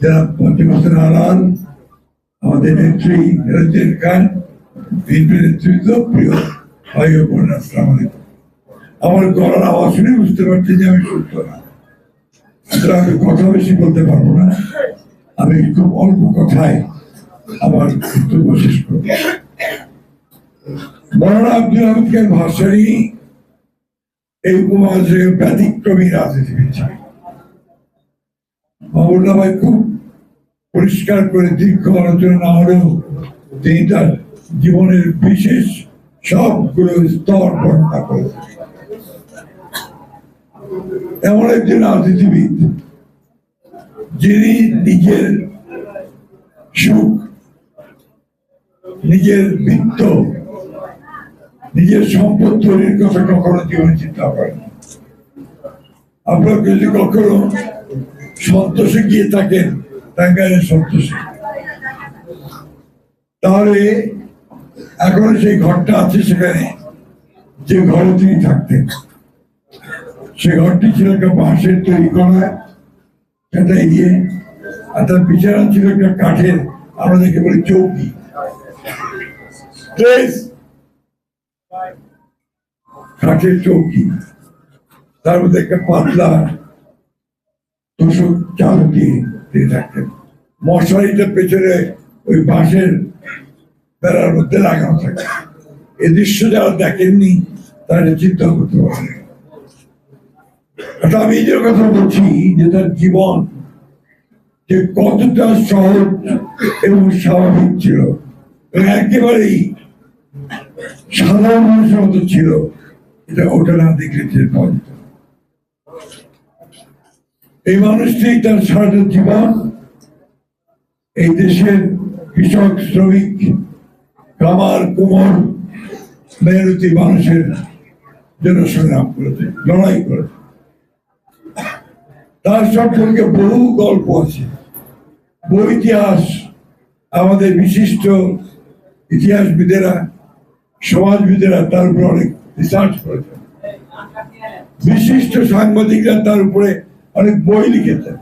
যারা আমাদের নেত্রী রঞ্জিত খান বিএনপি নেতৃত্ব প্রিয় ভাই ও বোনেরা, আসসালামু আলাইকুম। আমার গলার আওয়াজ শুনে বুঝতে পারছি যে আমি সুস্থ না। সুতরাং আমি কথা বেশি বলতে পারব না। আমি খুব অল্প কথায় আমার বক্তব্য শেষ করব। মৌলানা আব্দুল হামিদকে ভাষারই এই উপমহাদেশে ব্যতিক্রমী ছিলেন মামুল্লা খুব পরিষ্কার করে দীর্ঘ আলোচনা না হলেও তিনি তার জীবনের বিশেষ সবগুলো স্তর বর্ণনা করেছেন এমন একজন রাজনীতিবিদ যিনি নিজের সুখ, নিজের বৃত্ত, নিজের সম্পদ তৈরির কথা কখনো জীবনে চিন্তা করেন। আপনারা যদি কখনো সন্তোষে গিয়ে থাকেন টাঙ্গাইলের সন্তোষে। তাহলে এখন সেই ঘরটা আছে সেখানে, যে ঘরে তিনি থাকতেন। সে ঘরটি ছিল একটা বাঁশের তৈরি করা, সেটা দিয়ে আর তার বিছানা ছিল একটা কাঠের, আমরা দেখে বলি চৌকি। কাঠের চৌকি, তার মধ্যে একটা পাতলা তোষক চাল দিয়ে দিয়ে থাকতেন মশারিটা পেছনে ওই বাঁশের বেড়ার মধ্যে লাগানো থাকে এই দৃশ্য যারা দেখেননি, তারা চিন্তা করতে পারে এটা আমি যে কথা বলছি যে তার জীবন যে কতটা সহজ এবং স্বাভাবিক ছিল একেবারেই সাধারণ মানুষের মতো ছিল, এটা ওটা না দেখলে পাওয়া। এই মানুষটি তার সারাটা জীবন এই দেশের কৃষক, শ্রমিক কামার কুমোর, মেহনতি মানুষের জন্য সংগ্রাম করেছে, লড়াই করেছে। তার সম্পর্কে বহু গল্প আছে। বহু ইতিহাস আমাদের বিশিষ্ট ইতিহাসবিদেরা, সমাজবিদেরা তার উপরে অনেক রিসার্চ করেছেন। বিশিষ্ট সাংবাদিকরা তার উপরে অনেক বই লিখেছেন।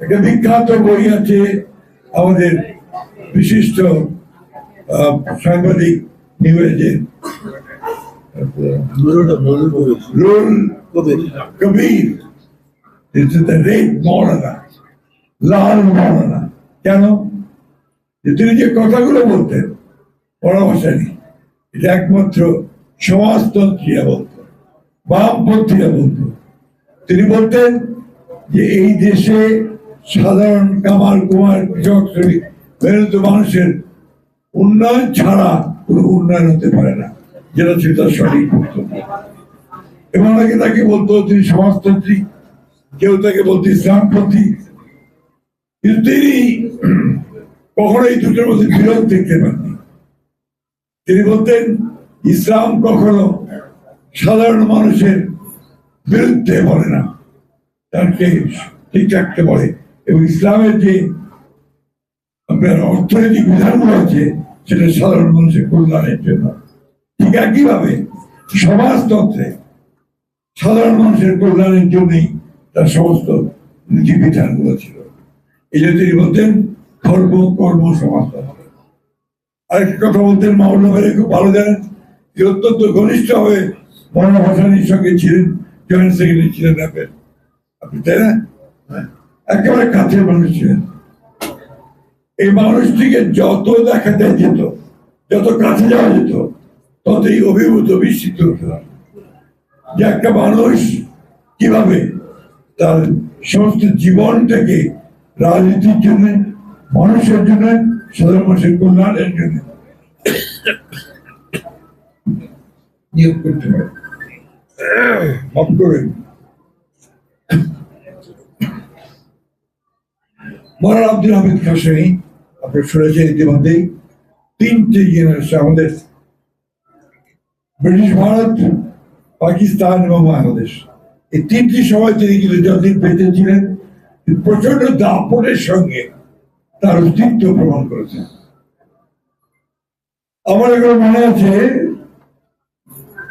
একটা বিখ্যাত বই আছে আমাদের বিশিষ্ট সাংবাদিক নিউজের রুল কবির। লাল মৌলানা কেন? তিনি যে কথাগুলো বলতেন পরামর্শ নেই এটা একমাত্র সমাজতন্ত্রীরা বলতো বামপন্থীরা বলতো তিনি বলতেন যে এই দেশে সাধারণ কামার কুমার কৃষক শ্রমিক মেহনত মানুষের উন্নয়ন ছাড়া কোনো উন্নয়ন হতে পারে না, যেটা ছিল তার সঠিক এবং আগে তাকে বলতো, তিনি সমাজতন্ত্রী কেউ তাকে বলতো ইসলামপন্থী। কিন্তু তিনি কখনো এই দুটোর মধ্যে বিরোধ দেখতে পাননি। তিনি বলতেন, ইসলাম কখনো সাধারণ মানুষের বিরুদ্ধে বলে না। তাকে ঠিক রাখতে বলে। এবং ইসলামের যে অর্থনৈতিক বিধানগুলো আছে সেটা সাধারণ মানুষের কল্যাণের জন্য। ঠিক একইভাবে সমাজতন্ত্রে সাধারণ মানুষের কল্যাণের জন্যই তার সমস্ত নীতি বিধানগুলো ছিল। এই যে তিনি বলতেন, ধর্ম, কর্ম, সমাজতন্ত্র। আরেকটা কথা বলতেন মাওলানা ভাই খুব ভালো জানেন যে অত্যন্ত ঘনিষ্ঠ হয়ে মৌলানা ভাসানির সঙ্গে ছিলেন। জয়েন্ট সেক্রেটারি ছিলেন আপনার আপনি তাই না একেবারে কাছের মানুষ ছিলেন। এই মানুষটিকে যত দেখাতে যেত, যত কাছে যাওয়া যেত, ততই অভিভূত, বিস্মিত হতে যে একটা মানুষ কীভাবে তার সমস্ত জীবনটাকে রাজনীতির জন্য, মানুষের জন্য, সাধারণ মানুষের কল্যাণের জন্য নিয়োগ করতে পারে আব্দুল আপনার শুনেছেন ইতিমধ্যেই তিনটে জেনারেশন আমাদের ব্রিটিশ ভারত, পাকিস্তান এবং বাংলাদেশ। এই তিনটি সময় তিনি কিন্তু যতদিন বেঁচে ছিলেন প্রচণ্ড দাপটের সঙ্গে তার অস্তিত্ব প্রমাণ করেছেন। আমার এগুলো মনে আছে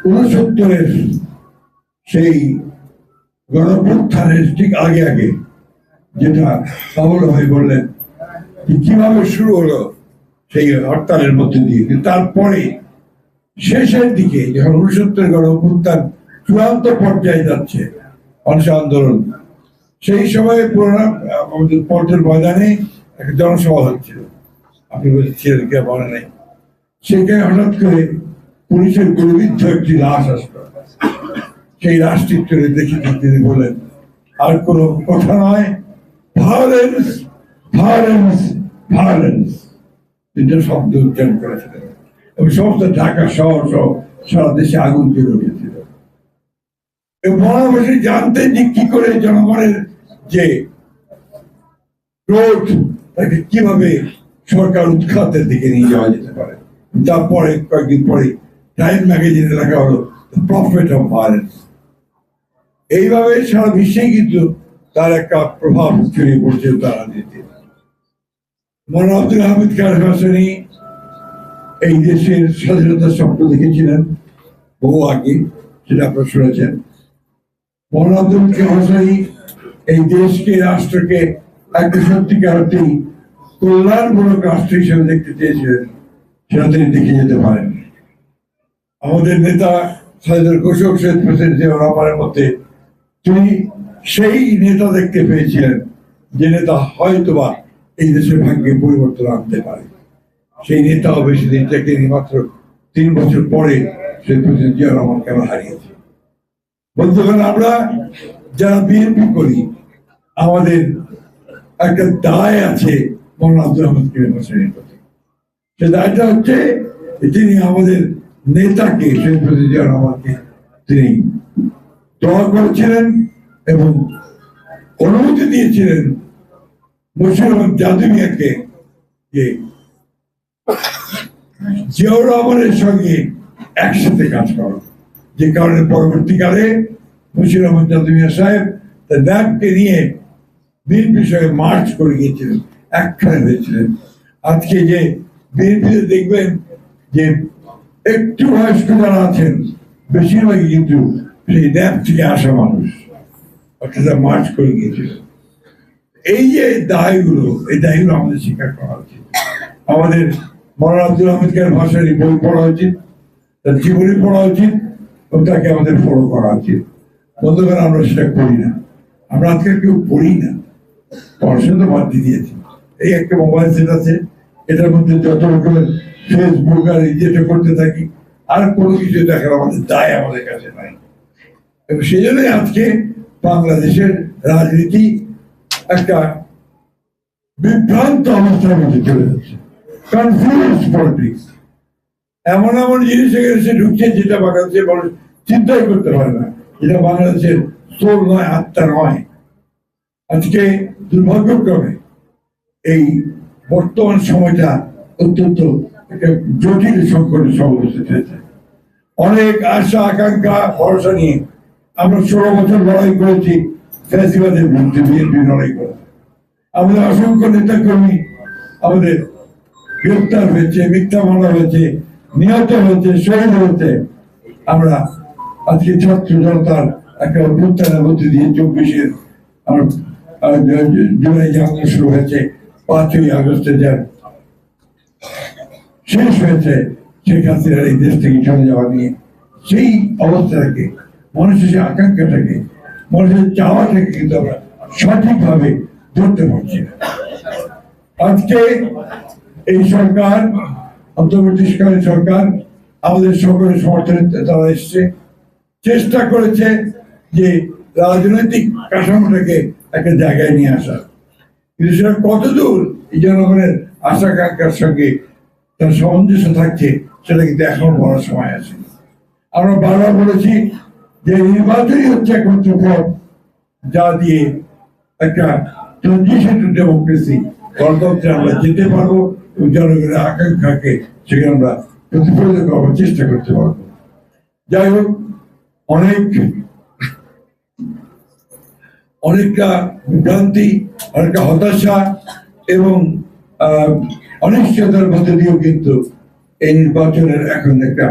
উনসত্তরের সেই গণপ্রত্থানের ঠিক আগে আগে যেটা সবল ভাই বললেন কীভাবে শুরু হলো সেই হরতালের মধ্যে দিয়ে। তারপরে শেষের দিকে যখন উনসত্তর গণ চূড়ান্ত পর্যায়ে যাচ্ছে অংশ আন্দোলন, সেই সময়ে পুরোনো, আমাদের পল্টন ময়দানে একটা জনসভা হচ্ছিল। আপনি বলছিলেন, কে মনে নেই? সেখানে হঠাৎ করে পুলিশের গুলিবিদ্ধ একটি লাশ আসলো। সেই লাশটি চলে দেখে তিনি বলেন, আর কোনো কথা নয়। ভায়োলেন্স ভায়োলেন্স ভায়োলেন্স তিনটা শব্দ উচ্চারণ করেছিলেন। এবং সমস্ত ঢাকা শহর সহ সারা দেশে আগুন জ্বলে উঠেছিল। এবং মহানবাসী জানতেন যে কি করে জনগণের যে ক্রোধ তাকে কীভাবে সরকার উৎখাতের দিকে নিয়ে যাওয়া যেতে পারে। তারপরে কয়েকদিন পরে টাইম ম্যাগাজিনে লেখা হলো প্রফিট অফ ভায়োলেন্স এইভাবে সারা বিশ্বে কিন্তু তার একটা প্রভাব ছড়িয়ে পড়ছে তার রাজনীতি মনে আব্দুল আহমেদ খান হাসানি এই দেশের স্বাধীনতার স্বপ্ন দেখেছিলেন বহু আগে, সেটা আপনারা শুনেছেন। মৌলানা আব্দুল হাসানি এই দেশকে, রাষ্ট্রকে একটা সত্যিকার অর্থেই কল্যাণমূলক রাষ্ট্র হিসেবে দেখতে চেয়েছিলেন, সেটা তিনি দেখে যেতে পারেন আমাদের নেতা সাইদুল ঘোষক শেখ প্রেসিডেন্ট জিয়াউর রহমানের মধ্যে তিনি সেই নেতা দেখতে পেয়েছিলেন যে নেতা হয়তোবা এই দেশের ভাগ্যে পরিবর্তন আনতে পারে। সেই নেতাও বেশি দিন টেকেনি মাত্র তিন বছর পরে শেখ প্রেসিডেন্ট জিয়াউর রহমানকে আমরা হারিয়েছি। বন্ধুগণ, আমরা যারা বিএনপি করি, আমাদের একটা দায় আছে আব্দুল সে দায়টা হচ্ছে তিনি আমাদের নেতাকে শেখ প্রেসিডেন্ট জিয়াউর রহমানকে তিনি দোয়া করেছিলেন এবং অনুমতি দিয়েছিলেন আহমদ জাদুমিয়াকে যে জিয়াউর রহমানের সঙ্গে একসাথে কাজ করা। যে কারণে পরবর্তীকালে বশির আহমদ জাদুমিয়া সাহেব তার ন্যাপকে নিয়ে বিএনপির মার্চ করে গিয়েছিলেন, একখানে হয়েছিলেন। আজকে যে বিএনপিতে দেখবেন যে একটু বয়স্ক যারা আছেন, বেশিরভাগই কিন্তু সেই ন্যাপ থেকে আসা মানুষ। অর্থাৎ মার্চ করে গিয়েছিলেন এই যে দায়গুলো, এই দায়গুলো আমাদের স্বীকার করা উচিত। আমাদের মৌলানা আব্দুল আহমেদ ভাষার বই পড়া উচিত, তার জীবনী পড়া উচিত, এবং তাকে আমাদের ফলো করা উচিত। বন্ধুগণ, আমরা সেটা করি না। আমরা আজকে কেউ পড়ি না। পড়াশোনা তো বাদ দিয়ে দিয়েছি। এই একটা মোবাইল সেট আছে, এটার মধ্যে যত রকমের ফেসবুক আর যেটা করতে থাকি, আর কোনো কিছু দেখার আমাদের দায় আমাদের কাছে নাই। সেই জন্যই আজকে বাংলাদেশের রাজনীতি একটা বিভ্রান্ত অবস্থার মধ্যে চলে যাচ্ছে। কনফিউজ পলিটিক্স এমন এমন জিনিস এসে ঢুকছে যেটা বাংলাদেশের মানুষ চিন্তাই করতে পারে না। যেটা বাংলাদেশের সোল নয় আত্মা নয়। আজকে দুর্ভাগ্যক্রমে এই বর্তমান সময়টা অত্যন্ত একটা জটিল সংকটের সমস্যা হয়েছে। অনেক আশা, আকাঙ্ক্ষা, ভরসা নিয়ে আমরা ষোলো বছর লড়াই করেছি, ফ্যাসিবাদের বিরুদ্ধে বিএনপি লড়াই করেছে। আমাদের অসংখ্য নেতা কর্মী আমাদের গ্রেপ্তার হয়েছে, মিথ্যা মামলা হয়েছে, নিহত হয়েছে, শহীদ হয়েছে। আমরা আজকে ছাত্র জনতার একটা অভ্যুত্থানের মধ্যে দিয়ে চব্বিশের জুলাই যে আন্দোলন শুরু হয়েছে, পাঁচই আগস্টে যার শেষ হয়েছে, শেখ হাসিনার এই দেশ থেকে চলে যাওয়া নিয়ে সেই অবস্থাটাকে মানুষের সেই আকাঙ্ক্ষাটাকে মানুষের চাওয়াটাকে কিন্তু আমরা সঠিকভাবে ধরতে পারছি আজকে এই সরকার, অন্তর্বর্তীকালীন সরকার, আমাদের সকলের সমর্থনে তারা এসছে। চেষ্টা করেছে যে রাজনৈতিক কাঠামোটাকে একটা জায়গায় নিয়ে আসা। কিন্তু সেটা কতদূর এই জনগণের আশা আকাঙ্ক্ষার সঙ্গে তার সামঞ্জস্য থাকছে, সেটা কিন্তু এখন বলার সময় আছে। আমরা বারবার বলেছি যে নির্বাচনই হচ্ছে একমাত্র পথ যা দিয়ে একটা ট্রানজিশন টু ডেমোক্রেসি গণতন্ত্রে আমরা যেতে পারব এবং জনগণের আকাঙ্ক্ষাকে সেখানে আমরা প্রতিফলিত করার চেষ্টা করতে পারব। যাই হোক, অনেক অনেকটা বিভ্রান্তি অনেকটা হতাশা এবং অনিশ্চয়তার মধ্যে দিয়েও কিন্তু এই নির্বাচনের এখন একটা